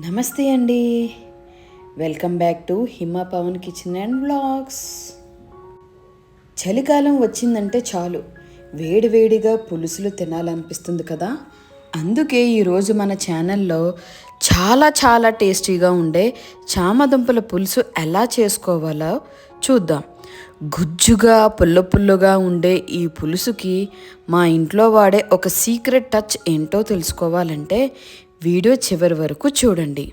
నమస్తే అండి. Welcome back to Hima Pavan kitchen and blogs చలికాలం వచ్చిందంటే చాలు. వేడివేడిగా పులుసులు తినాలనిపిస్తుంది కదా. అందుకే ఈరోజు మన ఛానల్లో చాలా చాలా టేస్టీగా ఉండే చామదుంపల పులుసు ఎలా చేసుకోవాలో చూద్దాం. గుజ్జుగా పుల్ల పుల్లగా ఉండే ఈ పులుసుకి మా ఇంట్లో వాడే ఒక సీక్రెట్ టచ్ ఏంటో తెలుసుకోవాలంటే వీడియో చివరి వరకు చూడండి.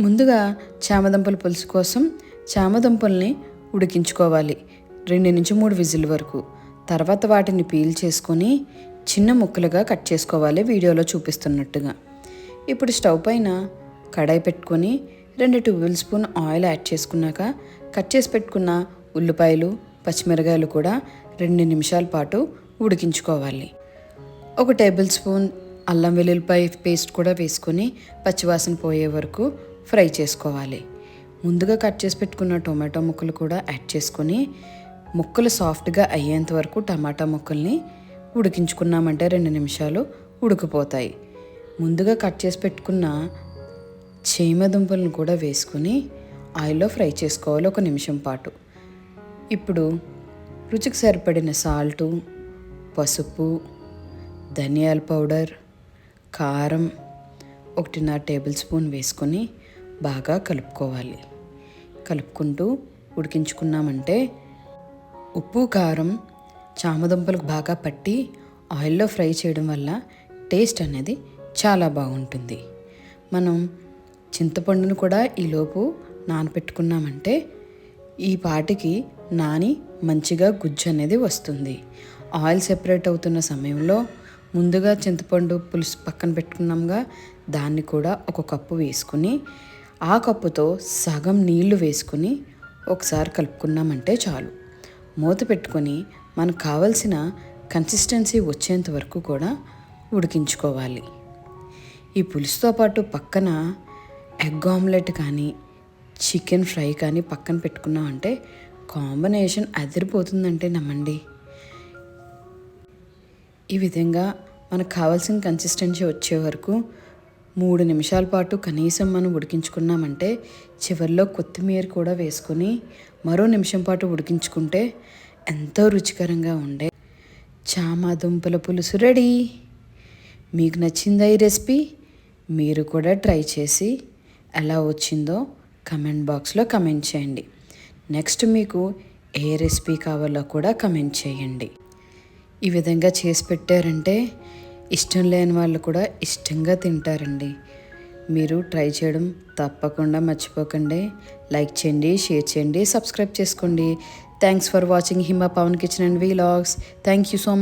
ముందుగా చామదుంపల పులుసు కోసం చామదుంపల్ని ఉడికించుకోవాలి. రెండు నుంచి మూడు విజిల్ వరకు. తర్వాత వాటిని పీల్ చేసుకొని చిన్న ముక్కలుగా కట్ చేసుకోవాలి వీడియోలో చూపిస్తున్నట్టుగా. ఇప్పుడు స్టవ్ పైన కడాయి పెట్టుకొని రెండు టేబుల్ స్పూన్ ఆయిల్ యాడ్ చేసుకున్నాక కట్ చేసి పెట్టుకున్న ఉల్లిపాయలు పచ్చిమిరకాయలు కూడా రెండు నిమిషాల పాటు ఉడికించుకోవాలి. ఒక టేబుల్ స్పూన్ అల్లం వెల్లుల్లిపాయ పేస్ట్ కూడా వేసుకొని పచ్చివాసన పోయే వరకు ఫ్రై చేసుకోవాలి. ముందుగా కట్ చేసి పెట్టుకున్న టొమాటో ముక్కలు కూడా యాడ్ చేసుకొని ముక్కలు సాఫ్ట్గా అయ్యేంత వరకు టమాటా ముక్కల్ని ఉడికించుకున్నామంటే రెండు నిమిషాలు ఉడికిపోతాయి. ముందుగా కట్ చేసి పెట్టుకున్న చేమదుంపలను కూడా వేసుకుని ఆయిల్లో ఫ్రై చేసుకోవాలి ఒక నిమిషం పాటు. ఇప్పుడు రుచికి సరిపడిన సాల్టు పసుపు ధనియాల పౌడర్ కారం ఒకటిన్నర టేబుల్ స్పూన్ వేసుకొని బాగా కలుపుకోవాలి. కలుపుకుంటూ ఉడికించుకున్నామంటే ఉప్పు కారం చామదుంపలకు బాగా పట్టి ఆయిల్లో ఫ్రై చేయడం వల్ల టేస్ట్ అనేది చాలా బాగుంటుంది. మనం చింతపండును కూడా ఈలోపు నానపెట్టుకున్నామంటే ఈ పాటికి నాని మంచిగా గుజ్జు అనేది వస్తుంది. ఆయిల్ సెపరేట్ అవుతున్న సమయంలో ముందుగా చింతపండు పులుసు పక్కన పెట్టుకున్నాంగా దాన్ని కూడా ఒక కప్పు వేసుకుని ఆ కప్పుతో సగం నీళ్ళు వేసుకుని ఒకసారి కలుపుకున్నామంటే చాలు. మూత పెట్టుకొని మనకు కావలసిన కన్సిస్టెన్సీ వచ్చేంత వరకు కూడా ఉడికించుకోవాలి. ఈ పులుసుతో పాటు పక్కన ఎగ్ ఆమ్లెట్ కానీ చికెన్ ఫ్రై కానీ పక్కన పెట్టుకున్నామంటే కాంబినేషన్ అదిరిపోతుందంటే నమ్మండి. ఈ విధంగా మనకు కావాల్సిన కన్సిస్టెన్సీ వచ్చే వరకు మూడు నిమిషాల పాటు కనీసం మనం ఉడికించుకున్నామంటే చివరిలో కొత్తిమీర కూడా వేసుకొని మరో నిమిషం పాటు ఉడికించుకుంటే ఎంతో రుచికరంగా ఉండే చామా దుంపల పులుసు రెడీ. మీకు నచ్చిందా ఈ రెసిపీ? మీరు కూడా ట్రై చేసి ఎలా వచ్చిందో కమెంట్ బాక్స్లో కమెంట్ చేయండి. నెక్స్ట్ మీకు ఏ రెసిపీ కావాలో కూడా కమెంట్ చేయండి. ఈ విధంగా చేసి పెట్టారంటే ఇష్టం లేని వాళ్ళు కూడా ఇష్టంగా తింటారండి. మీరు ట్రై చేయడం తప్పకుండా మర్చిపోకండి. లైక్ చేయండి షేర్ చేయండి సబ్స్క్రైబ్ చేసుకోండి. Thanks for watching Hima Pavan kitchen and vlogs thank you so much